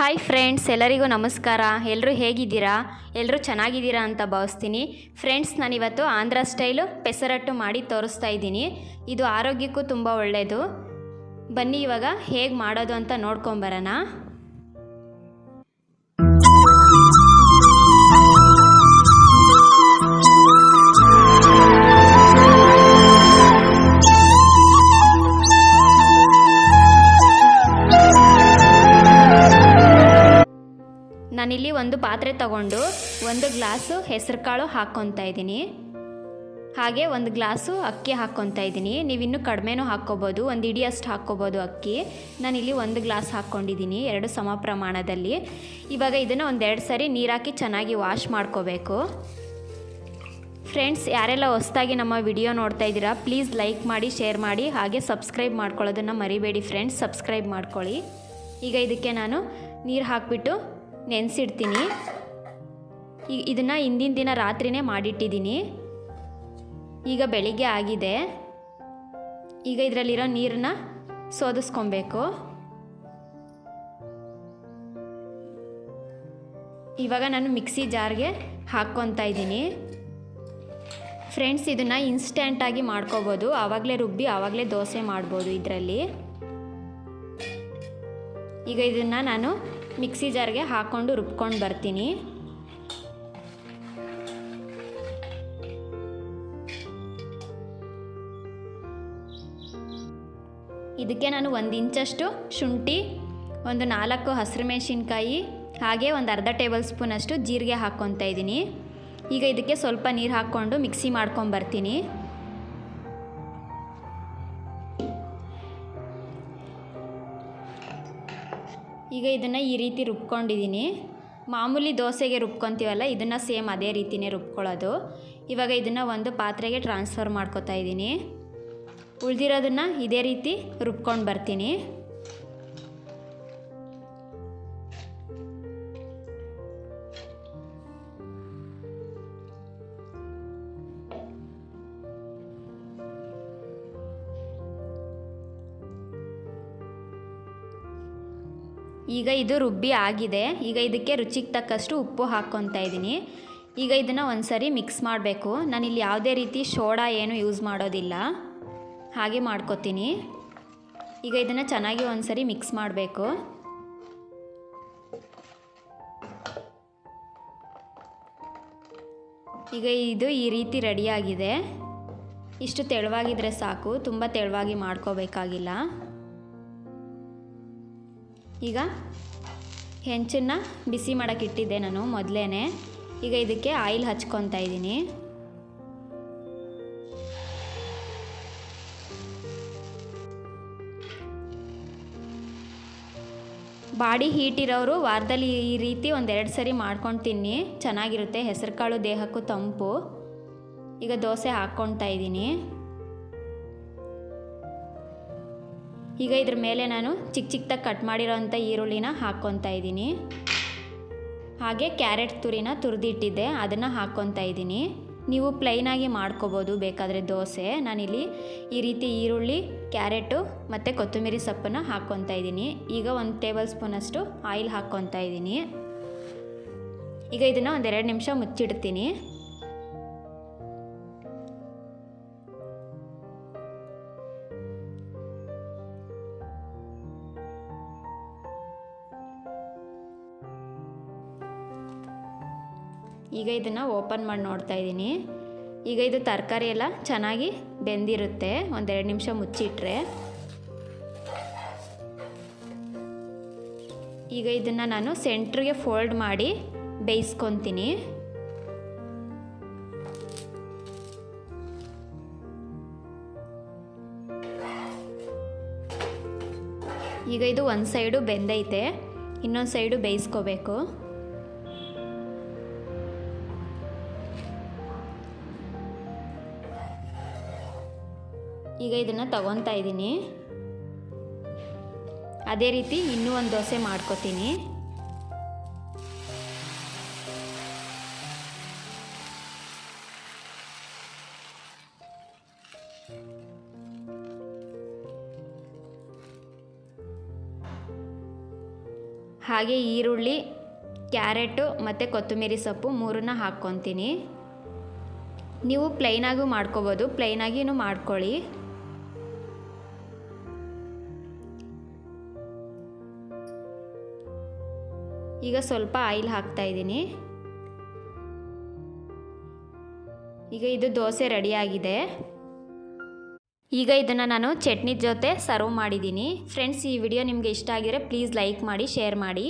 Hi friends ಎಲ್ಲರಿಗೂ ನಮಸ್ಕಾರ. ಎಲ್ಲರೂ ಹೇಗಿದ್ದೀರಾ? ಎಲ್ಲರೂ ಚೆನ್ನಾಗಿದ್ದೀರಾ ಅಂತ ಭಾವಿಸ್ತೀನಿ. ಫ್ರೆಂಡ್ಸ್ ನಾನಿವತ್ತು ಆಂಧ್ರ ಸ್ಟೈಲು ಪೆಸರಟ್ಟು ಮಾಡಿ ತೋರಿಸ್ತಾ ಇದ್ದೀನಿ. ಇದು ಆರೋಗ್ಯಕ್ಕೂ ತುಂಬ ಒಳ್ಳೆಯದು ಬನ್ನಿ ಇವಾಗ ಹೇಗೆ ಮಾಡೋದು ಅಂತ ನೋಡ್ಕೊಂಬರೋಣ ನಾನಿಲ್ಲಿ ಒಂದು ಪಾತ್ರೆ ತಗೊಂಡು ಒಂದು ಗ್ಲಾಸು ಹೆಸರುಕಾಳು ಕಾಳು ಹಾಕ್ಕೊತಾ ಇದ್ದೀನಿ. ಹಾಗೆ ಒಂದು ಗ್ಲಾಸು ಅಕ್ಕಿ ಹಾಕ್ಕೊತಾ ಇದ್ದೀನಿ. ನೀವಿನ್ನೂ ಕಡಿಮೆನೂ ಹಾಕ್ಕೋಬೋದು, ಒಂದು ಇಡಿಯಷ್ಟು ಹಾಕ್ಕೋಬೋದು ಅಕ್ಕಿ. ನಾನಿಲ್ಲಿ ಒಂದು ಗ್ಲಾಸ್ ಹಾಕ್ಕೊಂಡಿದ್ದೀನಿ ಎರಡು ಸಮ ಪ್ರಮಾಣದಲ್ಲಿ. ಇವಾಗ ಇದನ್ನು ಒಂದೆರಡು ಸರಿ ನೀರಾಕಿ ಚೆನ್ನಾಗಿ ವಾಶ್ ಮಾಡ್ಕೋಬೇಕು. ಫ್ರೆಂಡ್ಸ್, ಯಾರೆಲ್ಲ ಹೊಸ್ದಾಗಿ ನಮ್ಮ ವಿಡಿಯೋ ನೋಡ್ತಾ ಇದ್ದೀರಾ, ಪ್ಲೀಸ್ ಲೈಕ್ ಮಾಡಿ, ಶೇರ್ ಮಾಡಿ, ಹಾಗೆ ಸಬ್ಸ್ಕ್ರೈಬ್ ಮಾಡ್ಕೊಳ್ಳೋದನ್ನು ಮರಿಬೇಡಿ ಫ್ರೆಂಡ್ಸ್, ಸಬ್ಸ್ಕ್ರೈಬ್ ಮಾಡ್ಕೊಳ್ಳಿ. ಈಗ ಇದಕ್ಕೆ ನಾನು ನೀರು ಹಾಕಿಬಿಟ್ಟು ನೆನೆಸಿಡ್ತೀನಿ. ಇದನ್ನು ಹಿಂದಿನ ದಿನ ರಾತ್ರಿನೇ ಮಾಡಿಟ್ಟಿದ್ದೀನಿ. ಈಗ ಬೆಳಿಗ್ಗೆ ಆಗಿದೆ. ಈಗ ಇದರಲ್ಲಿರೋ ನೀರನ್ನ ಸೋದಿಸ್ಕೊಬೇಕು. ಇವಾಗ ನಾನು ಮಿಕ್ಸಿ ಜಾರ್ಗೆ ಹಾಕ್ಕೊತಾ ಇದ್ದೀನಿ. ಫ್ರೆಂಡ್ಸ್, ಇದನ್ನು ಇನ್ಸ್ಟೆಂಟಾಗಿ ಮಾಡ್ಕೋಬೋದು. ಆವಾಗಲೇ ರುಬ್ಬಿ, ಆವಾಗಲೇ ದೋಸೆ ಮಾಡ್ಬೋದು ಇದರಲ್ಲಿ. ಈಗ ಇದನ್ನು ನಾನು ಮಿಕ್ಸಿ ಜಾರ್ಗೆ ಹಾಕ್ಕೊಂಡು ರುಬ್ಕೊಂಡು ಬರ್ತೀನಿ. ಇದಕ್ಕೆ ನಾನು ಒಂದು ಇಂಚಷ್ಟು ಶುಂಠಿ, ಒಂದು ನಾಲ್ಕು ಹಸಿರು ಮೆಣಸಿನ್ಕಾಯಿ, ಹಾಗೆ ಒಂದು ಅರ್ಧ ಟೇಬಲ್ ಸ್ಪೂನಷ್ಟು ಜೀರಿಗೆ ಹಾಕ್ಕೊತಾ ಇದ್ದೀನಿ ಈಗ ಇದಕ್ಕೆ ಸ್ವಲ್ಪ ನೀರು ಹಾಕ್ಕೊಂಡು ಮಿಕ್ಸಿ ಮಾಡ್ಕೊಂಡು ಬರ್ತೀನಿ. ಈಗ ಇದನ್ನು ಈ ರೀತಿ ರುಬ್ಕೊಂಡಿದ್ದೀನಿ ಮಾಮೂಲಿ ದೋಸೆಗೆ ರುಬ್ಕೊತೀವಲ್ಲ, ಇದನ್ನು ಸೇಮ್ ಅದೇ ರೀತಿಯೇ ರುಬ್ಕೊಳ್ಳೋದು. ಇವಾಗ ಇದನ್ನು ಒಂದು ಪಾತ್ರೆಗೆ ಟ್ರಾನ್ಸ್ಫರ್ ಮಾಡ್ಕೊತಾ ಇದ್ದೀನಿ ಉಳಿದಿರೋದನ್ನು ಇದೇ ರೀತಿ ರುಬ್ಕೊಂಡು ಬರ್ತೀನಿ. ಈಗ ಇದು ರುಬ್ಬಿ ಆಗಿದೆ. ಈಗ ಇದಕ್ಕೆ ರುಚಿಗೆ ತಕ್ಕಷ್ಟು ಉಪ್ಪು ಹಾಕ್ಕೊತಾ ಇದ್ದೀನಿ. ಈಗ ಇದನ್ನು ಒಂದು ಸರಿ ಮಿಕ್ಸ್ ಮಾಡಬೇಕು. ನಾನಿಲ್ಲಿ ಯಾವುದೇ ರೀತಿ ಸೋಡಾ ಏನು ಯೂಸ್ ಮಾಡೋದಿಲ್ಲ. ಹಾಗೆ ಮಾಡ್ಕೊತೀನಿ. ಈಗ ಇದನ್ನು ಚೆನ್ನಾಗಿ ಒಂದು ಸರಿ ಮಿಕ್ಸ್ ಮಾಡಬೇಕು. ಈಗ ಇದು ಈ ರೀತಿ ರೆಡಿಯಾಗಿದೆ ಇಷ್ಟು ತೆಳುವಾಗಿದ್ದರೆ ಸಾಕು. ತುಂಬ ತೆಳುವಾಗಿ ಮಾಡ್ಕೋಬೇಕಾಗಿಲ್ಲ. ಈಗ ಹೆಂಚನ್ನು ಬಿಸಿ ಮಾಡೋಕ್ಕೆ ಇಟ್ಟಿದ್ದೆ ನಾನು ಮೊದಲೇ ಈಗ ಇದಕ್ಕೆ ಆಯಿಲ್ ಹಚ್ಕೊತಾ ಇದ್ದೀನಿ. ಬಾಡಿ ಹೀಟ್ ಇರೋರು ವಾರದಲ್ಲಿ ಈ ರೀತಿ ಒಂದೆರಡು ಸರಿ ಮಾಡ್ಕೊಂಡು ತಿನ್ನಿ. ಚೆನ್ನಾಗಿರುತ್ತೆ. ಹೆಸರುಕಾಳು ದೇಹಕ್ಕೂ ತಂಪು. ಈಗ ದೋಸೆ ಹಾಕ್ಕೊತಾ ಇದ್ದೀನಿ. ಈಗ ಇದ್ರ ಮೇಲೆ ನಾನು ಚಿಕ್ಕ ಚಿಕ್ಕದಾಗಿ ಕಟ್ ಮಾಡಿರೋಂಥ ಈರುಳ್ಳಿನ ಹಾಕ್ಕೊತಾ ಇದ್ದೀನಿ. ಹಾಗೆ ಕ್ಯಾರೆಟ್ ತುರಿನ ತುರಿದಿಟ್ಟಿದ್ದೆ, ಅದನ್ನು ಹಾಕ್ಕೊತಾ ಇದ್ದೀನಿ. ನೀವು ಪ್ಲೈನಾಗಿ ಮಾಡ್ಕೋಬೋದು ಬೇಕಾದರೆ ದೋಸೆ. ನಾನಿಲ್ಲಿ ಈ ರೀತಿ ಈರುಳ್ಳಿ, ಕ್ಯಾರೆಟು ಮತ್ತು ಕೊತ್ತಂಬರಿ ಸೊಪ್ಪನ್ನು ಹಾಕ್ಕೊತಾ ಇದ್ದೀನಿ. ಈಗ ಒಂದು ಟೇಬಲ್ ಸ್ಪೂನಷ್ಟು ಆಯಿಲ್ ಹಾಕ್ಕೊತಾ ಇದ್ದೀನಿ. ಈಗ ಇದನ್ನು ಒಂದೆರಡು ನಿಮಿಷ ಮುಚ್ಚಿಡ್ತೀನಿ. ಈಗ ಇದನ್ನು ಓಪನ್ ಮಾಡಿ ನೋಡ್ತಾ ಇದ್ದೀನಿ. ಈಗ ಇದು ತರಕಾರಿ ಎಲ್ಲ ಚೆನ್ನಾಗಿ ಬೆಂದಿರುತ್ತೆ. ಒಂದೆರಡು ನಿಮಿಷ ಮುಚ್ಚಿಟ್ರೆ. ಈಗ ಇದನ್ನು ನಾನು ಸೆಂಟ್ರಿಗೆ ಫೋಲ್ಡ್ ಮಾಡಿ ಬೇಯಿಸ್ಕೊತೀನಿ. ಈಗ ಇದು ಒಂದು ಸೈಡು ಬೆಂದೈತೆ. ಇನ್ನೊಂದು ಸೈಡು ಬೇಯಿಸ್ಕೋಬೇಕು. ಈಗ ಇದನ್ನು ತಗೊತಾ ಇದ್ದೀನಿ. ಅದೇ ರೀತಿ ಇನ್ನೂ ಒಂದು ದೋಸೆ ಮಾಡ್ಕೋತೀನಿ. ಹಾಗೆ ಈರುಳ್ಳಿ, ಕ್ಯಾರೆಟು ಮತ್ತು ಕೊತ್ತಂಬರಿ ಸೊಪ್ಪು ಮೂರನ್ನ ಹಾಕ್ಕೊತೀನಿ. ನೀವು ಪ್ಲೈನಾಗೂ ಮಾಡ್ಕೋಬೋದು. ಪ್ಲೈನಾಗಿನೂ ಮಾಡ್ಕೊಳ್ಳಿ. ಈಗ ಸ್ವಲ್ಪ ಆಯಿಲ್ ಹಾಕ್ತಾ ಇದ್ದೀನಿ. ಈಗ ಇದು ದೋಸೆ ರೆಡಿಯಾಗಿದೆ ಈಗ ಇದನ್ನು ನಾನು ಚಟ್ನಿ ಜೊತೆ ಸರ್ವ್ ಮಾಡಿದ್ದೀನಿ. ಫ್ರೆಂಡ್ಸ್ ಈ ವಿಡಿಯೋ ನಿಮಗೆ ಇಷ್ಟ ಆಗಿದ್ರೆ ಪ್ಲೀಸ್ ಲೈಕ್ ಮಾಡಿ ಶೇರ್ ಮಾಡಿ.